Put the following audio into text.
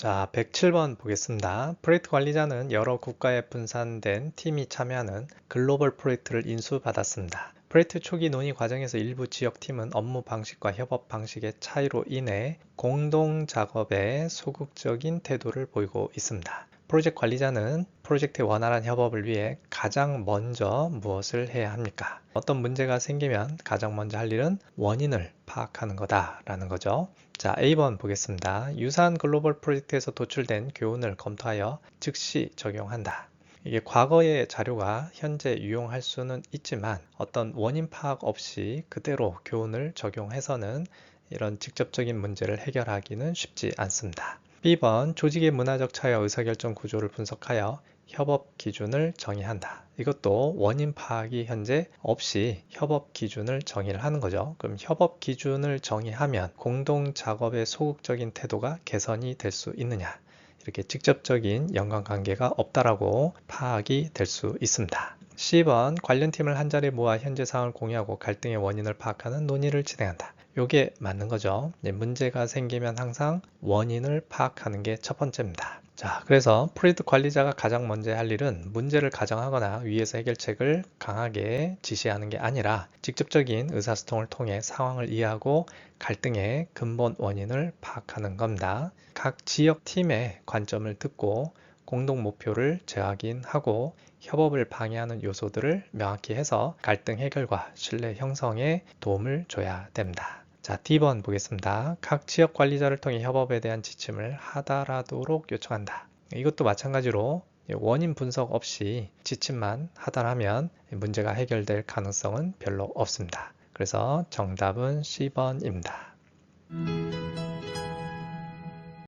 자, 107번 보겠습니다. 프로젝트 관리자는 여러 국가에 분산된 팀이 참여하는 글로벌 프로젝트를 인수받았습니다. 프로젝트 초기 논의 과정에서 일부 지역팀은 업무 방식과 협업 방식의 차이로 인해 공동 작업에 소극적인 태도를 보이고 있습니다. 프로젝트 관리자는 프로젝트의 원활한 협업을 위해 가장 먼저 무엇을 해야 합니까? 어떤 문제가 생기면 가장 먼저 할 일은 원인을 파악하는 거다라는 거죠. 자, A번 보겠습니다. 유사한 글로벌 프로젝트에서 도출된 교훈을 검토하여 즉시 적용한다. 이게 과거의 자료가 현재 유용할 수는 있지만 어떤 원인 파악 없이 그대로 교훈을 적용해서는 이런 직접적인 문제를 해결하기는 쉽지 않습니다. B번 조직의 문화적 차이와 의사결정 구조를 분석하여 협업 기준을 정의한다. 이것도 원인 파악이 현재 없이 협업 기준을 정의를 하는 거죠. 그럼 협업 기준을 정의하면 공동 작업의 소극적인 태도가 개선이 될 수 있느냐? 이렇게 직접적인 연관관계가 없다라고 파악이 될 수 있습니다. 10번 관련 팀을 한 자리에 모아 현재 상황을 공유하고 갈등의 원인을 파악하는 논의를 진행한다. 요게 맞는 거죠. 네, 문제가 생기면 항상 원인을 파악하는 게 첫 번째입니다. 자, 그래서 프로젝트 관리자가 가장 먼저 할 일은 문제를 가정하거나 위에서 해결책을 강하게 지시하는 게 아니라 직접적인 의사소통을 통해 상황을 이해하고 갈등의 근본 원인을 파악하는 겁니다. 각 지역 팀의 관점을 듣고 공동 목표를 재확인하고 협업을 방해하는 요소들을 명확히 해서 갈등 해결과 신뢰 형성에 도움을 줘야 됩니다. 자, D번 보겠습니다. 각 지역 관리자를 통해 협업에 대한 지침을 하달하도록 요청한다. 이것도 마찬가지로 원인 분석 없이 지침만 하달하면 문제가 해결될 가능성은 별로 없습니다. 그래서 정답은 C번입니다.